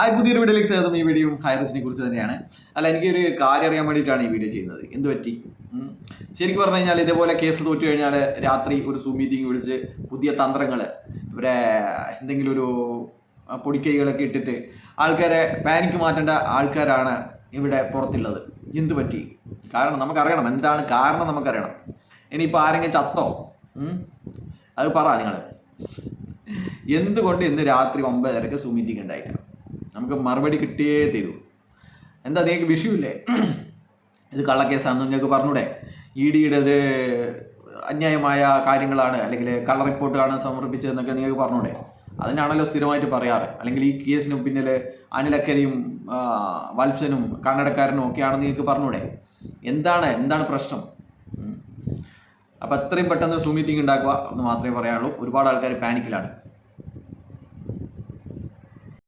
Hi പുതിയൊരു വീഡിയോയിലേക്ക് സ്വാഗതം. ഈ വീഡിയോ ഹൈറസിനെ കുറിച്ച് തന്നെയാണ്. അല്ല എനിക്കൊരു കാര്യം അറിയാൻ വേണ്ടിയിട്ടാണ് ഈ വീഡിയോ ചെയ്യുന്നത്. എന്ത് പറ്റി. ശരിക്കും പറഞ്ഞു കഴിഞ്ഞാൽ ഇതേപോലെ കേസ് തോറ്റു കഴിഞ്ഞാൽ രാത്രി ഒരു സൂം മീറ്റിംഗ് വിളിച്ച് പുതിയ തന്ത്രങ്ങൾ ഇവരെ എന്തെങ്കിലും ഒരു പൊടിക്കൈകളൊക്കെ ഇട്ടിട്ട് ആൾക്കാരെ പാനിക്ക് മാറ്റേണ്ട ആൾക്കാരാണ് ഇവിടെ പുറത്തുള്ളത്. എന്ത് പറ്റി? കാരണം നമുക്കറിയണം. എന്താണ് കാരണം നമുക്കറിയണം. ഇനിയിപ്പോൾ ആരെങ്കിലും ചത്തോ? അത് പറ നിങ്ങൾ എന്തുകൊണ്ട് ഇന്ന് രാത്രി ഒമ്പതരക്ക് സൂം മീറ്റിംഗ് ഉണ്ടായില്ല? നമുക്ക് മറുപടി കിട്ടിയേ തരൂ. എന്താ നിങ്ങൾക്ക് വിഷയമില്ലേ? ഇത് കള്ളക്കേസാണെന്ന് നിങ്ങൾക്ക് പറഞ്ഞൂടെ? ഇ ഡിയുടേത് അന്യായമായ കാര്യങ്ങളാണ് അല്ലെങ്കിൽ കള്ള റിപ്പോർട്ടാണ് സമർപ്പിച്ചതെന്നൊക്കെ നിങ്ങൾക്ക് പറഞ്ഞൂടെ? അതിനാണല്ലോ സ്ഥിരമായിട്ട് പറയാറ്. അല്ലെങ്കിൽ ഈ കേസിന് പിന്നിൽ അനിലക്കരയും വത്സനും കന്നടക്കാരനും ഒക്കെയാണെന്ന് നിങ്ങൾക്ക് പറഞ്ഞൂടെ? എന്താണ് എന്താണ് പ്രശ്നം. അപ്പോൾ എത്രയും പെട്ടെന്ന് സൂ മീറ്റിംഗ് ഉണ്ടാക്കുക എന്ന് മാത്രമേ പറയാനുള്ളൂ. ഒരുപാട് ആൾക്കാർ പാനിക്കിലാണ്.